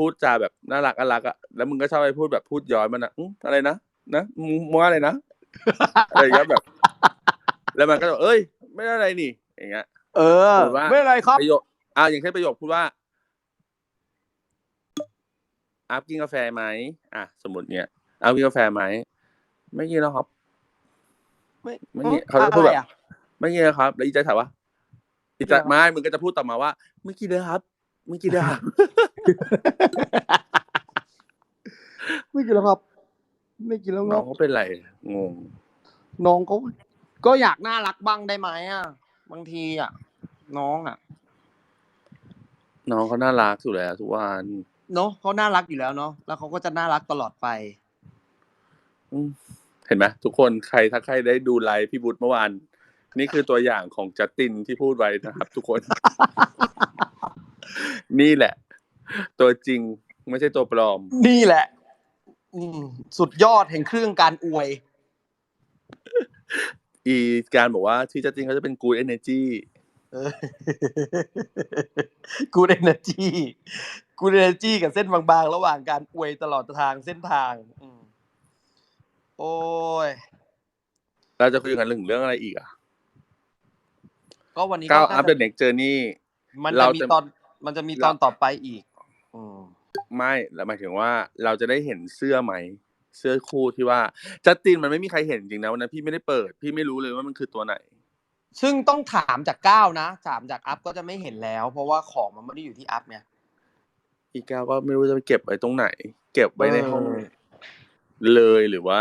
พูดจาแบบน่ารักน่ารักอะแล้วมึงก็ชอบไปพูดแบบพูดย้อนมันอะอื้ออะไรนะนะมึงมึงว่าอะไรนะอะไรอย่างเงี้ยแบบ แล้วมันก็จะบอกเอ้ย ไม่ได้อะไรนี่ อย่างเงี้ย เออหรือว่าไม่เป็นไรครับประโยคอ่าอย่างเช่นประโยคพูดว่าอัพกินกาแฟไหมอะสมมติเนี้ยอัพกินกาแฟไหมไม่กินแล้วครับ ไม่ไม่กินเขาจะพูดอะไรแบบอะไม่กินแล้วครับ แล้วอีใจถามว่าอีใจไม่มึงก็จะพูดต่อมาว่า ไม่กินเลยครับ ไม่กินเลยครับ ไม่กินแล้วครับ ไม่กินแล้วน้องเขาเป็นไรงงน้องเขาก็อยากน่ารักบ้างได้ไหมอะ บางทีอะ น้องอะ น้องเขาน่ารักสุดแล้วทุกวันเนาะเขาน่ารักอยู่แล้วเนาะแล้วเขาก็จะน่ารักตลอดไปอืมเห็นไหมทุกคนใครถ้าใครได้ดูไลฟ์พี่บุตรเมื่อวานนี่คือตัวอย่างของจัสตินที่พูดไว้นะครับ ทุกคน นี่แหละ ตัวจริงไม่ใช่ตัวปลอม นี่แหละ อืมสุดยอดแห่งเครื่องการอวย อีการบอกว่าที่จัสตินเขาจะเป็น good energy เออกูเอเนอร์จีกูเอเนอร์จีกับเส้นบางๆ ระหว่างการอวยตลอดทางเส้นทางอืมโอ้ย เราจะคุยกันถึงเรื่องอะไรอีกอะก็วันนี้ก้าวน่อัพจะเดอะเน็กเจอร์นี่มันเราจะมีจะ ตอน มันจะมีตอนต่อไปอีก อืมไม่แล้วหมายถึงว่าเราจะได้เห็นเสื้อไหม เสื้อคู่ที่ว่าจัสตินมันไม่มีใครเห็นจริงนะวันนั้นพี่ไม่ได้เปิด พี่ไม่รู้เลยว่ามันคือตัวไหน ซึ่งต้องถามจากก้าวนะถามจากอัพก็จะไม่เห็นแล้ว เพราะว่าของมันไม่ได้อยู่ที่อัพไงอีกก้าวก็ไม่รู้จะไปเก็บไว้ตรงไหน เก็บไว้ในห้องเออเลยหรือว่า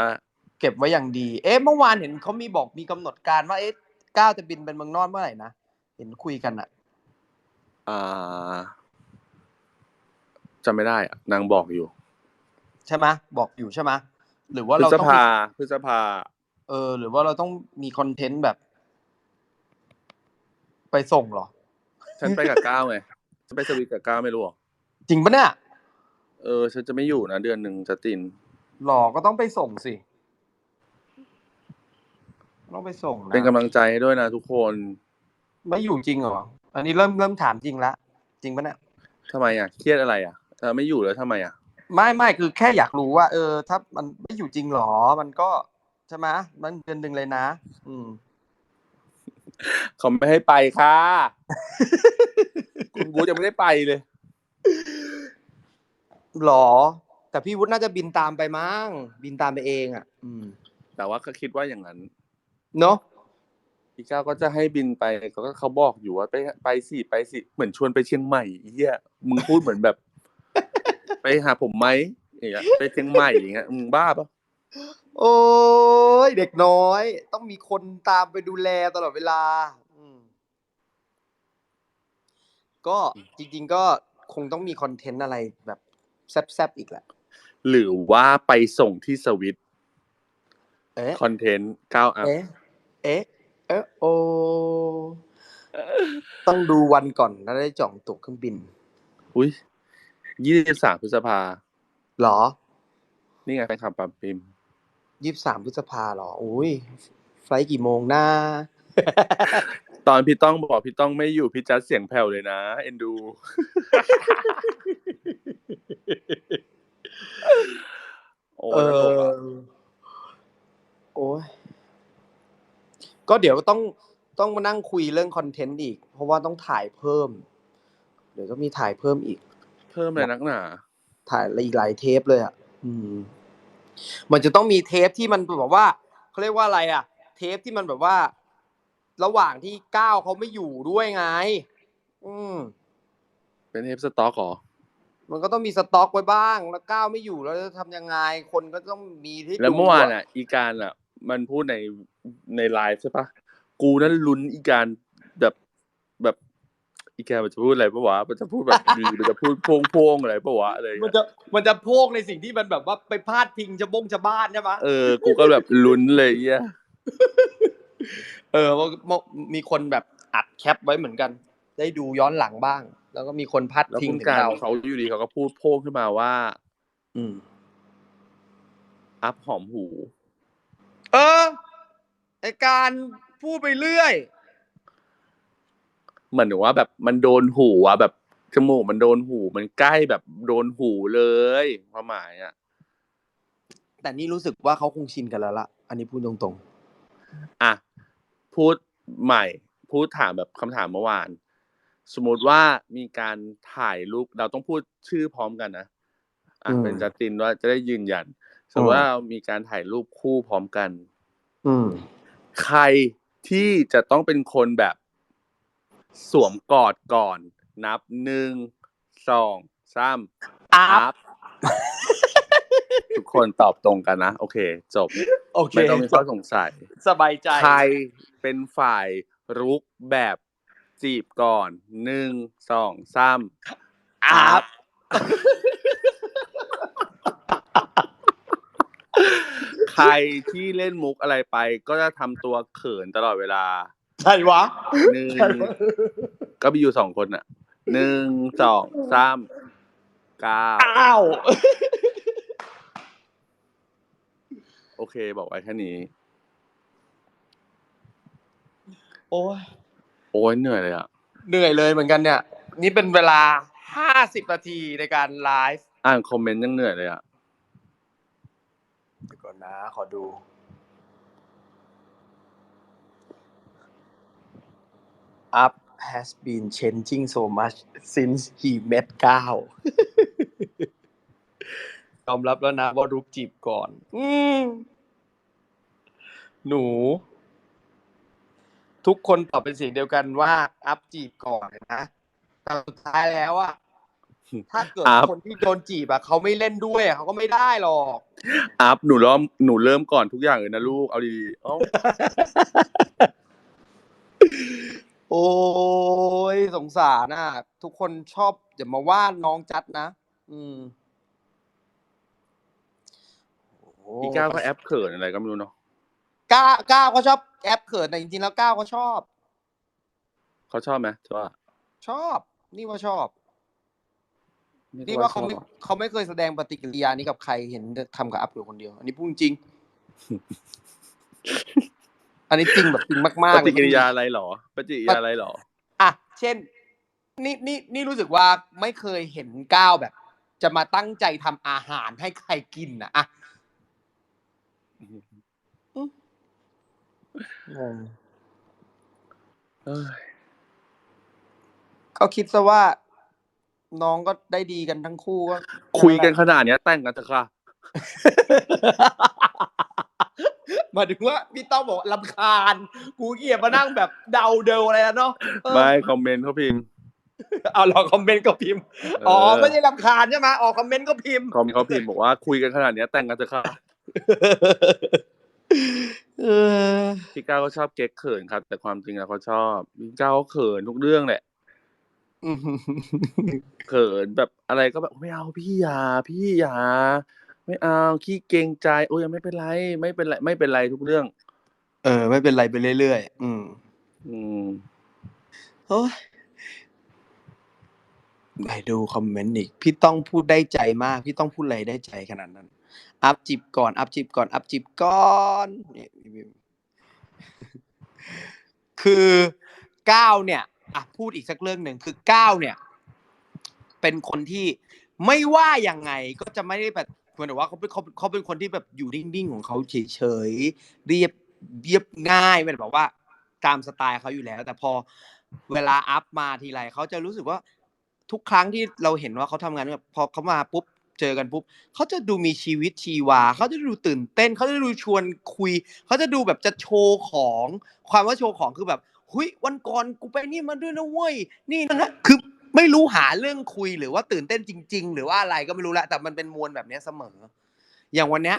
เก็บไว้อย่างดี เอ๊ะเมื่อวานเห็นเขามีบอกมีกำหนดการว่าเอ๊ะก้าวจะบินเป็นเมืองนอกเมื่อไหร่นะเห็นคุยกันอะอ่า จำไม่ได้อะนางบอกอยู่ ใช่ไหมบอกอยู่ใช่ไหมหรือพว่าฤเราษต้องภามีพฤษภา เออ หรือว่าเราต้องมีคอนเทนต์แบบ ไปส่งเหรอ ฉันไปกับก้าวไงฉันไปสวีทกับก้าวไม่รู้หรอจริงปะเนี่ยเออ ฉันจะไม่อยู่นะเดือนหนึ่งจัสตินหรอก็ต้องไปส่งสิต้องไปส่งนะเป็นกำลังใจให้ด้วยนะทุกคนไม่อยู่จริงเหรออันนี้เริ่มเริ่มถามจริงละจริงปะเนี่ยทำไมอะ เครียดอะไรอะ เออไม่อยู่แล้วทำไมอะ ไม่ไม่คือแค่อยากรู้ว่า เออ ถ้ามันไม่อยู่จริงหรอ มันก็ใช่ไหมมันเดือนหนึ่งเลยนะ อืมเขาไม่ให้ไปค่ะ คุณบูธยังไม่ได้ไปเลยหรอ แต่พี่วุฒิน่าจะบินตามไปมั้งบินตามไปเองอะ อืม แต่ว่าก็คิดว่าอย่างนั้น เนาะพี่ก้าวก็จะให้บินไปเขาก็เขาบอกอยู่ว่าไปไปสิไปสิเหมือนชวนไปเชียงใหม่เฮียมึงพูดเหมือนแบบ ไปหาผมไหมอย่างเงี้ยไปเชียงใหม่อย่างเงี้ยมึงบ้าปะโอ้ยเด็กน้อย ต้องมีคนตามไปดูแลตลอดเวลา อืมก็จริง ๆ ก็คงต้องมีคอนเทนต์อะไรแบบแซบๆอีกแหละ หรือว่าไปส่งที่สวิตเอ๊ะคอนเทนต์ก้าวอัพเอ๊ะเอ๊ะเอ๊ะโอต้องดูวันก่อนแล้วได้จองตั๋วเครื่องบิน อุ้ย ยี่สิบสามพฤษภาหรอ นี่ไงแฟนคลับปั๊มปิมยี่สิบสามพฤษภาหรออุ้ยไฟล์กี่โมงนะตอนพี่ต้องบอกพี่ต้องไม่อยู่พี่จัดเสียงแผ่วเลยนะ เอ็นดู โอ้เอแล้วผมออะโอ้ยก็เดี๋ยวต้องต้องมานั่งคุยเรื่องคอนเทนต์อีก เพราะว่าต้องถ่ายเพิ่ม เดี๋ยวก็มีถ่ายเพิ่มอีก เพิ่มเลยนักหนา ถ่ายอีกหลายเทปเลยอะอืม มันจะต้องมีเทปที่มันแบบว่าเขาเรียกว่าอะไรอะ เทปที่มันแบบว่า ระหว่างที่ก้าวเขาไม่อยู่ด้วยไง อืม เป็นเทปสต็อกเหรอมันก็ต้องมีสต็อกไว้บ้าง แล้วก้าวไม่อยู่แล้วจะทำยังไง คนก็ต้องมีที่แล้วดูเมื่อวานอะ อีการอะ มันพูดในในไลฟ์ใช่ปะกูนั่นลุ้นอีการแบบแบบ อีการมันจะพูดอะไรปะวะมันจะพูดแบบดีมันจะพูดโพงๆอะไรปะวะอะไรอย่างมันเงี้ยจะมันจะโพกในสิ่งที่มันแบบว่าไปพาดพิงจะบงจะบ้านใช่ไหมเออกูก็แบบลุ้นเลยเหี้ยเออว่ามีคนแบบอัดแคปไว้เหมือนกัน ได้ดูย้อนหลังบ้าง แล้วก็มีคนพัดแล้วพิงคุณถึงการเราเขาอยู่ดีเขาก็พูดโพงขึ้นมาว่า อืม อัพหอมหู เออไอการพูดไปเรื่อย เหมือนว่าแบบมันโดนหูอะแบบจมูกมันโดนหูมันใกล้แบบโดนหูเลยความหมายอะแต่นี่รู้สึกว่าเขาคงชินกันแล้วล่ะอันนี้พูดตรงอะพูดใหม่ พูดถามแบบคำถามเมื่อวาน สมมติว่ามีการถ่ายรูปเราต้องพูดชื่อพร้อมกันนะอะเป็นจัสตินว่าจะได้ยืนยันสมมติว่าเรามีการถ่ายรูปคู่พร้อมกันๆอืมใครที่จะต้องเป็นคนแบบ สวมกอดก่อน นับหนึ่งสองสามอัพทุกคนตอบตรงกันนะ โอเค จบ โอเคไม่ต้องมีข้อสงสัย สบายใจ ใครเป็นฝ่ายรุกแบบจีบก่อนหนึ่งสองสามอัพใครที่เล่นมุกอะไรไปก็จะทำตัวเขินตลอดเวลา ใช่วะหนึ่งก็มีอยู่สองคนอะหนึ่งสองสามเก้าอ้าวโอเค บอกไว้แค่นี้ โอ้ยโอ้ยเหนื่อยเลยอะเหนื่อยเลยเหมือนกันเนี่ย นี่เป็นเวลาห้าสิบนาทีในการไลฟ์อ่านคอมเมนต์ยังเหนื่อยเลยอะเดี๋ยวก่อนนะ ขอดู Up has been changing so much since he met ก้าวยอมรับแล้วนะว่ารุกจีบก่อน อืมหนู ทุกคนตอบเป็นเสียงเดียวกันว่า อัพจีบก่อนนะแต่สุดท้ายแล้วอะถ้าเกิดอัพ คนที่โดนจีบอะเขาไม่เล่นด้วยอะเขาก็ไม่ได้หรอก อัพหนูเริ่มหนูเริ่มก่อนทุกอย่างเลยนะลูก เอาดีๆเอ้า โอ้ยสงสารอะ ทุกคนชอบอย่ามาว่าน้องจัดนะ อืมโอ้โหพี่ก้าวก็แอปเขินอะไรก็ไม่รู้เนาะก้าก้าวก็ชอบแอปเขินแต่จริงๆแล้วก้าวก็ชอบ เขาชอบไหมว่าชอบ นี่ว่าชอบนี่นี่ก็ว่าชเขาอบไม่เขาไม่เคยแสดงปฏิกิริยานี้กับใครเห็นทำกับอัพอยู่คนเดียว อันนี้พูดจริง อันนี้จริงแบบจริงมากปๆฏิกิริยาอะไรหรอปฏิกิริยาอะไรหรออะเช่น นี่นี่นี่รู้สึกว่าไม่เคยเห็นก้าวแบบ จะมาตั้งใจทำอาหารให้ใครกินนะอะงงเอ้ยก็คิดซะว่า น้องก็ได้ดีกันทั้งคู่ก็คุยกันขนาดเนี้ยแต่งกันเถอะค่ะ หมายถึงว่าพี่ต้องบอกลำคาญ กูเกลียดมานั่งแบบเดาเดาอะไรแล้วเนาะเออไม่คอมเมนต์เขาพิมพ์เอาลองคอมเมนต์ก็พิมพ์อ๋อไม่ใช่ลำคาญใช่ไหมออกคอมเมนต์ก็พิมพ์คอมเมนต์เขาพิมพ์บอกว่าคุยกันขนาดเนี้ยแต่งกันเถอะค่ะเออพี่ก้าวก็ชอบเก๊กเขินครับ แต่ความจริงแล้วเขาชอบพี่ก้าวเขาเขินทุกเรื่องแหละอืมเขินแบบอะไรก็แบบไม่เอาพี่อยาพี่อยา ไม่เอาขี้เกรงใจโอ้ยไม่เป็นไร ไม่เป็นไรไม่เป็นไรทุกเรื่อง เออ ไม่เป็นไรไปเรื่อยๆอืม อืมโอ้ยไปดูคอมเมนต์อีก พี่ต้องพูดได้ใจมาก พี่ต้องพูดอะไรได้ใจขนาดนั้น อัพจิบก่อน อัพจิบก่อน อัพจิบก่อนนี่คือก้าวเนี่ยอะพูดอีกสักเรื่องหนึ่งคือก้าวเนี่ย เป็นคนที่ไม่ว่ายังไงก็จะไม่ได้แบบเห มือนว่าเขาเป็นเขาเขาเป็นคนที่แบบอยู่นิ่งๆของเขาเฉยๆเรียบเรียบง่ายไม่ได้บอกว่าตามสไตล์เขาอยู่แล้ว แต่พอเวลาอัพมาทีไรเขาจะรู้สึกว่าทุกครั้งที่เราเห็นว่าเขาทำงานแบบพอเขามาปุ๊บเจอกันปุ๊บเขาจะดูมีชีวิตชีวาเขาจะดูตื่นเต้นเขาจะดูชวนคุยเขาจะดูแบบจะโชว์ของความว่าโชว์ของคือแบบหุยวันก่อนกูไปนี่มาด้วยนะเว้ยนี่นะคือ ไม่รู้หาเรื่องคุยหรือว่าตื่นเต้นจริง ๆ หรือว่าอะไรก็ไม่รู้แหละแต่มันเป็นมวลแบบเนี้ยเสมอ อย่างวันเนี้ย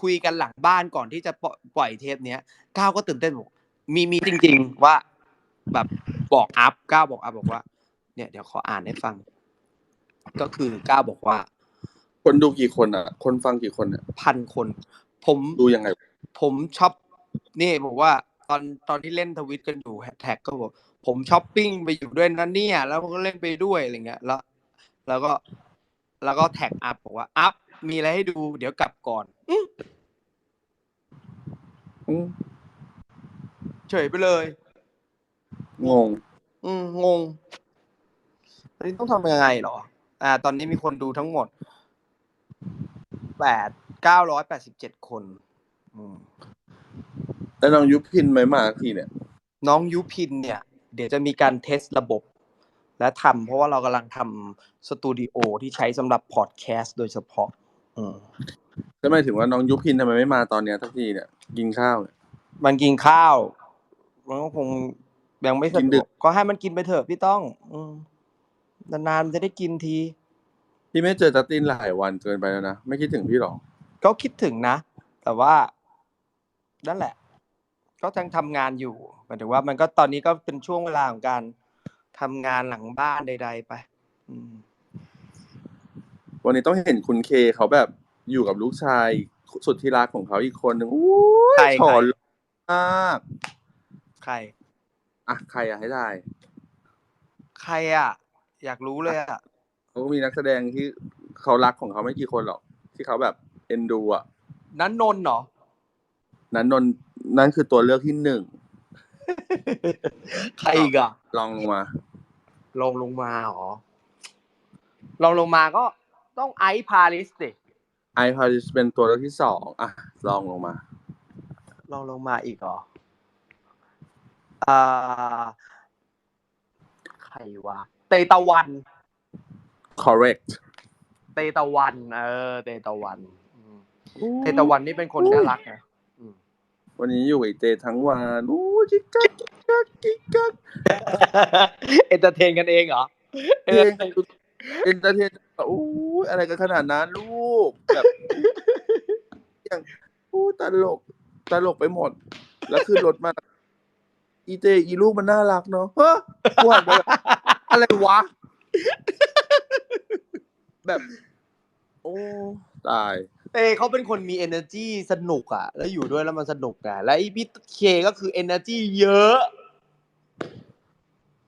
คุยกันหลังบ้านก่อนที่จะปล่อยปล่อยเทปเนี้ยก้าวก็ตื่นเต้นบอกมีมีจริง ๆ ว่า แบบบอกอัพก้าวบอกอัพบอกว่า เนี่ยเดี๋ยวขออ่านให้ฟัง ก็คือก้าวบอกว่า คนดูกี่คนอะ คนฟังกี่คนอะพันคน ผมดูยังไง ผมช็อปนี่บอกว่า ตอนตอนที่เล่นทวิตกันอยู่แท็กก็บอก ผมช้อปปิ้งไปอยู่ด้วยนะเนี่ย แล้วก็เล่นไปด้วยอะไรเงี้ยแล้ว แล้วก็แล้วก็แท็กอัพบอกว่าอัพมีอะไรให้ดู เดี๋ยวกลับก่อนอื้ออืมเฉยไปเลย งง อืมงงตอนนี้ต้องทำยังไงเหรอ อ่า ตอนนี้มีคนดูทั้งหมดแปดเก้าร้อยแปดสิบเจ็ดคนอืมแล้วน้องยุพินไหมมาสักทีเนี่ย น้องยุพินเนี่ย เดี๋ยวจะมีการเทสระบบ และทำเพราะว่าเรากำลังทำสตูดิโอที่ใช้สำหรับพอดแคสต์โดยเฉพาะอืมก็หมายถึงว่าน้องยุพินทำไมไม่มาตอนเนี้ยสักทีเนี่ยกินข้าวเนี่ยมันกินข้าว มันก็คงยังไม่สะกินดดึวกก ก็ให้มันกินไปเถอะพี่ต้อง อืมนานๆมันจะได้กินที พี่ไม่เจอจัสตินหลายวันเกินไปแล้วนะ ไม่คิดถึงพี่หรอก็คิดถึงนะ แต่ว่า นั่นแหละ ก็ยังทำงานอยู่หมายถึงว่ามันก็ตอนนี้ก็เป็นช่วงเวลาของการทำงานหลังบ้านใด ๆ ไป อืม วันนี้ต้องเห็นคุณเคเขาแบบอยู่กับลูกชายสุดที่รักของเขาอีกคนหนึ่งอู้ยใครถอนใครมากใคร อะใครอะให้ได้ใครอะ อยากรู้เลยอะ เขาก็มีนักแสดงที่เขารักของเขาไม่กี่คนหรอก ที่เขาแบบเอ็นดูอะ นั้นนนท์เหรอ นั้นนน นั่นคือตัวเลือกที่หนึ่งใครอีกอะลองลงมาลงลงมาเหรอลองลงมาก็ต้องไอซ์พาริสสิไอพาริสเป็นตัวเลือกที่สองอะลองลงมา ลองลงมาอีกเหรออ่าใครวะเตตะวัน correct เตตะวัน เออ เตตะวันอืมเตตะวันนี่เป็นคนน่ารักนะอืม วันนี้อยู่กับไอเจทั้งวันอู้จิ๊กกักจิ๊กกักจิ๊กกักเอนเตอร์เทนกันเองเหรอเพลงเอนเตอร์เทนอู้อะไรกันขนาดนั้นลูกแบบอย่างอู้ตลกตลกไปหมด แล้วขึ้นรถมาอีเจอีลูกมันน่ารักเนาะเฮ้ยกวนไปแบบอะไรวะ แบบ โอ้ ตาย เตเขาเป็นคนมี energy สนุกอะ แล้วอยู่ด้วยแล้วมันสนุกอะ แล้วไอพี่เคก็คือ energy เยอะ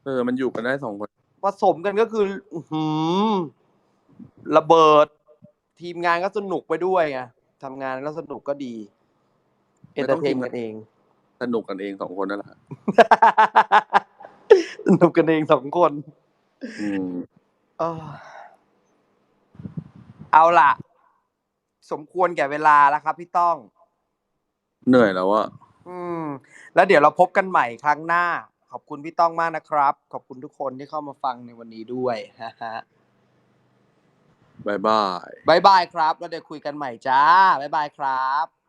เออ มันอยู่กันได้สองคน ผสมกันก็คืออื้อหือระเบิด ทีมงานก็สนุกไปด้วยไงทำงานแล้วสนุกก็ดี เอนเตอร์เทนกันเอง สนุกกันเองสองคนนั่นแหละ สนุกกันเองสองคน อืม เออเอาล่ะ สมควรแก่เวลาแล้วครับพี่ต้อง เหนื่อยแล้วอะอืม แล้วเดี๋ยวเราพบกันใหม่ครั้งหน้า ขอบคุณพี่ต้องมากนะครับ ขอบคุณทุกคนที่เข้ามาฟังในวันนี้ด้วยฮะฮะบายบาย บายบายครับ แล้วเดี๋ยวคุยกันใหม่จ้าบายบายครับ